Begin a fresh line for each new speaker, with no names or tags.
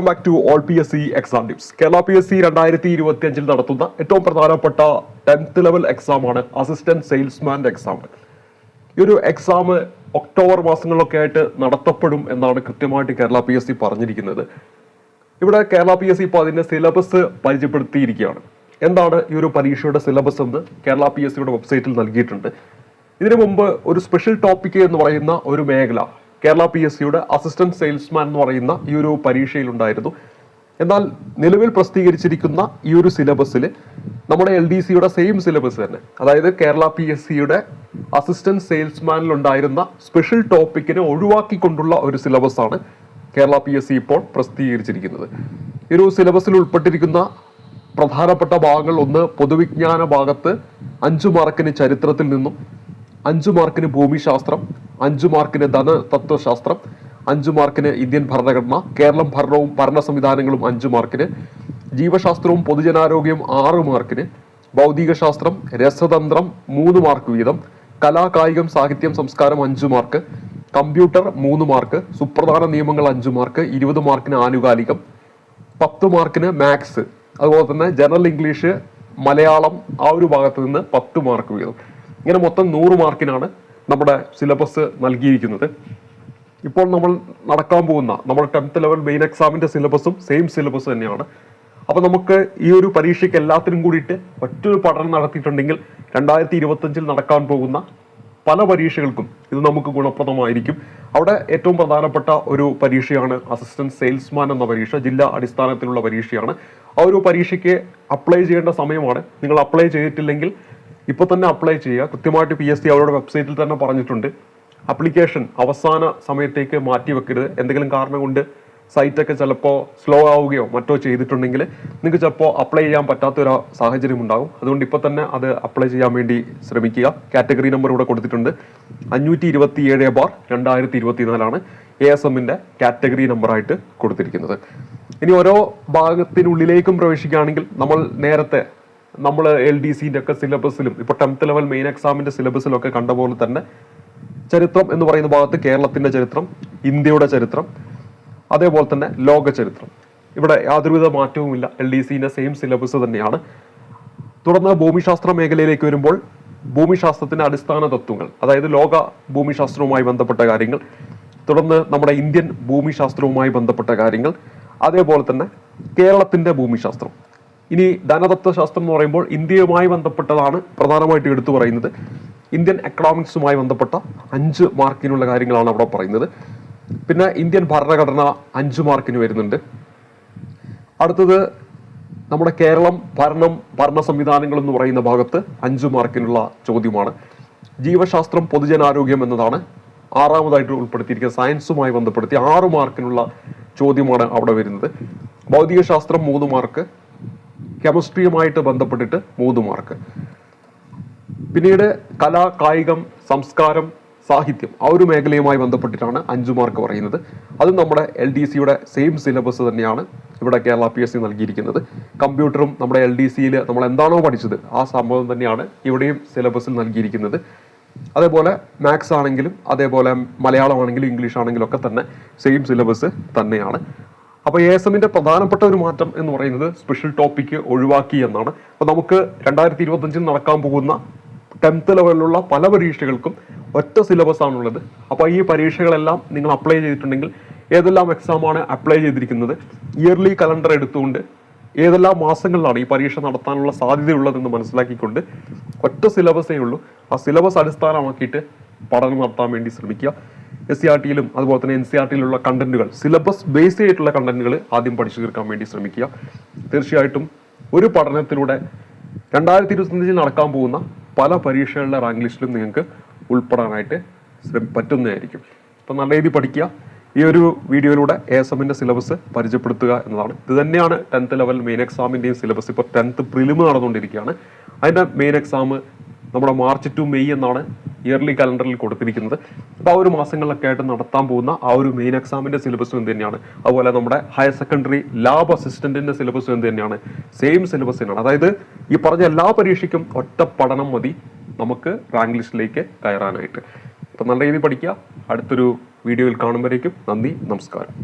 Welcome back to all P S C exam tips Kerala P S C രണ്ടായിരത്തി ഇരുപത്തി അഞ്ചിൽ നടത്തുന്ന ഏറ്റവും പ്രധാനപ്പെട്ട ടെൻത്ത് ലെവൽ എക്സാം ആണ് അസിസ്റ്റന്റ് സെയിൽസ്മാന്റെ എക്സാം ഈ ഒരു എക്സാം ഒക്ടോബർ മാസങ്ങളിലൊക്കെ ആയിട്ട് നടത്തപ്പെടും എന്നാണ് കൃത്യമായിട്ട് കേരള പി എസ് സി പറഞ്ഞിരിക്കുന്നത്. ഇവിടെ കേരള പി എസ് സി ഇപ്പോൾ അതിന്റെ സിലബസ് പരിചയപ്പെടുത്തിയിരിക്കുകയാണ്. എന്താണ് ഈ ഒരു പരീക്ഷയുടെ സിലബസ് എന്ന് കേരള പി എസ് സിയുടെ വെബ്സൈറ്റിൽ നൽകിയിട്ടുണ്ട്. ഇതിനു മുമ്പ് ഒരു സ്പെഷ്യൽ ടോപ്പിക് എന്ന് പറയുന്ന ഒരു മേഖല കേരള പി എസ് സിയുടെ അസിസ്റ്റന്റ് സെയിൽസ്മാൻ എന്ന് പറയുന്ന ഈ ഒരു പരീക്ഷയിലുണ്ടായിരുന്നു. എന്നാൽ നിലവിൽ പ്രസിദ്ധീകരിച്ചിരിക്കുന്ന ഈ ഒരു സിലബസിൽ നമ്മുടെ എൽ ഡി സിയുടെ സെയിം സിലബസ് തന്നെ അതായത് കേരള പി എസ് സിയുടെ അസിസ്റ്റന്റ് സെയിൽസ്മാനിൽ ഉണ്ടായിരുന്ന സ്പെഷ്യൽ ടോപ്പിക്കിനെ ഒഴിവാക്കിക്കൊണ്ടുള്ള ഒരു സിലബസ് ആണ് കേരള പി എസ് സി ഇപ്പോൾ പ്രസിദ്ധീകരിച്ചിരിക്കുന്നത്. ഈ ഒരു സിലബസിൽ ഉൾപ്പെട്ടിരിക്കുന്ന പ്രധാനപ്പെട്ട ഭാഗങ്ങൾ ഒന്ന് പൊതുവിജ്ഞാന ഭാഗത്ത് അഞ്ചു മാർക്കിന് ചരിത്രത്തിൽ നിന്നും അഞ്ചു മാർക്കിന് ഭൂമിശാസ്ത്രം അഞ്ചു മാർക്കിന് ധനതത്വശാസ്ത്രം അഞ്ചു മാർക്കിന് ഇന്ത്യൻ ഭരണഘടന കേരളം ഭരണവും ഭരണ സംവിധാനങ്ങളും അഞ്ചു മാർക്കിന് ജീവശാസ്ത്രവും പൊതുജനാരോഗ്യവും ആറ് മാർക്കിന് ഭൗതികശാസ്ത്രം രസതന്ത്രം മൂന്ന് മാർക്ക് വീതം കലാ കായികം സാഹിത്യം സംസ്കാരം അഞ്ചു മാർക്ക് കമ്പ്യൂട്ടർ മൂന്ന് മാർക്ക് സുപ്രധാന നിയമങ്ങൾ അഞ്ചു മാർക്ക് ഇരുപത് മാർക്കിന് ആനുകാലികം പത്ത് മാർക്കിന് മാത്സ് അതുപോലെ തന്നെ ജനറൽ ഇംഗ്ലീഷ് മലയാളം ആ ഒരു ഭാഗത്ത് നിന്ന് പത്ത് മാർക്ക് വീതം. ഇങ്ങനെ മൊത്തം നൂറ് മാർക്കിനാണ് നമ്മുടെ സിലബസ് നൽകിയിരിക്കുന്നത്. ഇപ്പോൾ നമ്മൾ നടക്കാൻ പോകുന്ന നമ്മുടെ ടെൻത്ത് ലെവൽ മെയിൻ എക്സാമിന്റെ സിലബസും സെയിം സിലബസ് തന്നെയാണ്. അപ്പോൾ നമുക്ക് ഈ ഒരു പരീക്ഷയ്ക്ക് എല്ലാത്തിനും കൂടിയിട്ട് മറ്റൊരു പഠനം നടത്തിയിട്ടുണ്ടെങ്കിൽ രണ്ടായിരത്തി ഇരുപത്തഞ്ചിൽ നടക്കാൻ പോകുന്ന പല പരീക്ഷകൾക്കും ഇത് നമുക്ക് ഗുണപ്രദമായിരിക്കും. അവിടെ ഏറ്റവും പ്രധാനപ്പെട്ട ഒരു പരീക്ഷയാണ് അസിസ്റ്റന്റ് സെയിൽസ്മാൻ എന്ന പരീക്ഷ ജില്ലാ അടിസ്ഥാനത്തിലുള്ള പരീക്ഷയാണ്. ആ ഒരു പരീക്ഷയ്ക്ക് അപ്ലൈ ചെയ്യേണ്ട സമയമാണ്. നിങ്ങൾ അപ്ലൈ ചെയ്തിട്ടില്ലെങ്കിൽ ഇപ്പോൾ തന്നെ അപ്ലൈ ചെയ്യുക. കൃത്യമായിട്ട് പി എസ് സി അവരുടെ വെബ്സൈറ്റിൽ തന്നെ പറഞ്ഞിട്ടുണ്ട്. അപ്ലിക്കേഷൻ അവസാന സമയത്തേക്ക് മാറ്റി വെക്കരുത്. എന്തെങ്കിലും കാരണം കൊണ്ട് സൈറ്റൊക്കെ ചിലപ്പോൾ സ്ലോ ആവുകയോ മറ്റോ ചെയ്തിട്ടുണ്ടെങ്കിൽ നിങ്ങൾക്ക് ചിലപ്പോൾ അപ്ലൈ ചെയ്യാൻ പറ്റാത്ത ഒരു സാഹചര്യം ഉണ്ടാകും. അതുകൊണ്ട് ഇപ്പോൾ തന്നെ അത് അപ്ലൈ ചെയ്യാൻ വേണ്ടി ശ്രമിക്കുക. കാറ്റഗറി നമ്പർ ഇവിടെ കൊടുത്തിട്ടുണ്ട്. അഞ്ഞൂറ്റി ഇരുപത്തി ഏഴ് ബാർ രണ്ടായിരത്തി ഇരുപത്തി നാലാണ് എ എസ് എമ്മിന്റെ കാറ്റഗറി നമ്പറായിട്ട് കൊടുത്തിരിക്കുന്നത്. ഇനി ഓരോ ഭാഗത്തിനുള്ളിലേക്കും പ്രവേശിക്കുകയാണെങ്കിൽ നമ്മൾ നേരത്തെ നമ്മൾ എൽ ഡി സിന്റെ ഒക്കെ സിലബസിലും ഇപ്പോൾ ടെൻത്ത് ലെവൽ മെയിൻ എക്സാമിന്റെ സിലബസിലൊക്കെ കണ്ട പോലെ തന്നെ ചരിത്രം എന്ന് പറയുന്ന ഭാഗത്ത് കേരളത്തിന്റെ ചരിത്രം ഇന്ത്യയുടെ ചരിത്രം അതേപോലെ തന്നെ ലോക ചരിത്രം. ഇവിടെ യാതൊരുവിധ മാറ്റവുമില്ല. എൽ ഡി സിന്റെ സെയിം സിലബസ് തന്നെയാണ്. തുടർന്ന് ഭൂമിശാസ്ത്ര മേഖലയിലേക്ക് വരുമ്പോൾ ഭൂമിശാസ്ത്രത്തിന്റെ അടിസ്ഥാന തത്വങ്ങൾ അതായത് ലോക ഭൂമിശാസ്ത്രവുമായി ബന്ധപ്പെട്ട കാര്യങ്ങൾ തുടർന്ന് നമ്മുടെ ഇന്ത്യൻ ഭൂമിശാസ്ത്രവുമായി ബന്ധപ്പെട്ട കാര്യങ്ങൾ അതേപോലെ തന്നെ കേരളത്തിന്റെ ഭൂമിശാസ്ത്രം. ഇനി ധനതത്വശാസ്ത്രം എന്ന് പറയുമ്പോൾ ഇന്ത്യയുമായി ബന്ധപ്പെട്ടതാണ് പ്രധാനമായിട്ട് എടുത്തു പറയുന്നത്. ഇന്ത്യൻ എക്കണോമിക്സുമായി ബന്ധപ്പെട്ട അഞ്ച് മാർക്കിനുള്ള കാര്യങ്ങളാണ് അവിടെ പറയുന്നത്. പിന്നെ ഇന്ത്യൻ ഭരണഘടന അഞ്ച് മാർക്കിന് വരുന്നുണ്ട്. അടുത്തത് നമ്മുടെ കേരളം ഭരണം ഭരണ സംവിധാനങ്ങൾ എന്ന് പറയുന്ന ഭാഗത്ത് അഞ്ച് മാർക്കിനുള്ള ചോദ്യമാണ്. ജീവശാസ്ത്രം പൊതുജനാരോഗ്യം എന്നതാണ് ആറാമതായിട്ട് ഉൾപ്പെടുത്തിയിരിക്കുന്ന സയൻസുമായി ബന്ധപ്പെടുത്തി ആറ് മാർക്കിനുള്ള ചോദ്യമാണ് അവിടെ വരുന്നത്. ഭൗതികശാസ്ത്രം മൂന്ന് മാർക്ക് കെമിസ്ട്രിയുമായിട്ട് ബന്ധപ്പെട്ടിട്ട് മൂന്ന് മാർക്ക്. പിന്നീട് കല കായികം സംസ്കാരം സാഹിത്യം ആ ഒരു മേഖലയുമായി ബന്ധപ്പെട്ടിട്ടാണ് അഞ്ചു മാർക്ക് പറയുന്നത്. അതും നമ്മുടെ എൽ ഡി സിയുടെ സെയിം സിലബസ് തന്നെയാണ് ഇവിടെ കേരള പി എസ് സി നൽകിയിരിക്കുന്നത്. കമ്പ്യൂട്ടറും നമ്മുടെ എൽ ഡി സിയിൽ നമ്മൾ എന്താണോ പഠിച്ചത് ആ സംഭവം തന്നെയാണ് ഇവിടെയും സിലബസിൽ നൽകിയിരിക്കുന്നത്. അതേപോലെ മാത്സ് ആണെങ്കിലും അതേപോലെ മലയാളം ആണെങ്കിലും ഇംഗ്ലീഷ് ആണെങ്കിലും ഒക്കെ തന്നെ സെയിം സിലബസ് തന്നെയാണ്. അപ്പോൾ എ എസ് എമ്മിന്റെ പ്രധാനപ്പെട്ട ഒരു മാറ്റം എന്ന് പറയുന്നത് സ്പെഷ്യൽ ടോപ്പിക്ക് ഒഴിവാക്കി എന്നാണ്. അപ്പോൾ നമുക്ക് രണ്ടായിരത്തി ഇരുപത്തഞ്ചിൽ നടക്കാൻ പോകുന്ന ടെൻത്ത് ലെവലിലുള്ള പല പരീക്ഷകൾക്കും ഒറ്റ സിലബസ് ആണുള്ളത്. അപ്പോൾ ഈ പരീക്ഷകളെല്ലാം നിങ്ങൾ അപ്ലൈ ചെയ്തിട്ടുണ്ടെങ്കിൽ ഏതെല്ലാം എക്സാമാണ് അപ്ലൈ ചെയ്തിരിക്കുന്നത് ഇയർലി കലണ്ടർ എടുത്തുകൊണ്ട് ഏതെല്ലാം മാസങ്ങളിലാണ് ഈ പരീക്ഷ നടത്താനുള്ള സാധ്യതയുള്ളതെന്ന് മനസ്സിലാക്കിക്കൊണ്ട് ഒറ്റ സിലബസേ ഉള്ളൂ ആ സിലബസ് അടിസ്ഥാനമാക്കിയിട്ട് പഠനം നടത്താൻ വേണ്ടി ശ്രമിക്കുക. എസ് സി ആർ ടിയിലും അതുപോലെ തന്നെ എൻ സി ആർ ടിയിലുള്ള കണ്ടന്റുകൾ സിലബസ് ബേസ്ഡ് ആയിട്ടുള്ള കണ്ടന്റുകൾ ആദ്യം പഠിച്ചു തീർക്കാൻ വേണ്ടി ശ്രമിക്കുക. തീർച്ചയായിട്ടും ഒരു പഠനത്തിലൂടെ രണ്ടായിരത്തി ഇരുപത്തഞ്ചിൽ നടക്കാൻ പോകുന്ന പല പരീക്ഷകളുടെ റാങ്ക് ലിസ്റ്റിലും നിങ്ങൾക്ക് ഉൾപ്പെടാനായിട്ട് പറ്റുന്നതായിരിക്കും. അപ്പം നല്ല രീതിയിൽ പഠിക്കുക. ഈ ഒരു വീഡിയോയിലൂടെ എ എസ് എമ്മിന്റെ സിലബസ് പരിചയപ്പെടുത്തുക എന്നതാണ്. ഇത് തന്നെയാണ് ടെൻത്ത് ലെവൽ മെയിൻ എക്സാമിന്റെയും സിലബസ് ഇപ്പോൾ ടെൻത്ത് പ്രിലിമ് നടന്നുകൊണ്ടിരിക്കുകയാണ്. അതിന്റെ മെയിൻ എക്സാം നമ്മുടെ മാർച്ച് ടു മെയ് എന്നാണ് ഇയർലി കലണ്ടറിൽ കൊടുത്തിരിക്കുന്നത്. അപ്പോൾ ആ ഒരു മാസങ്ങളിലൊക്കെ ആയിട്ട് നടത്താൻ പോകുന്ന ആ ഒരു മെയിൻ എക്സാമിന്റെ സിലബസും എന്ത് തന്നെയാണ്? അതുപോലെ നമ്മുടെ ഹയർ സെക്കൻഡറി ലാബ് അസിസ്റ്റന്റിന്റെ സിലബസും എന്ത് തന്നെയാണ്? സെയിം സിലബസ് തന്നെയാണ്. അതായത് ഈ പറഞ്ഞ എല്ലാ പരീക്ഷയ്ക്കും ഒറ്റ പഠനം മതി. നമുക്ക് റാങ്ക് ലിസ്റ്റിലേക്ക് കയറാനായിട്ട്. അപ്പം നല്ല രീതിയിൽ പഠിക്കുക. അടുത്തൊരു വീഡിയോയിൽ കാണുമ്പോഴേക്കും നന്ദി നമസ്കാരം.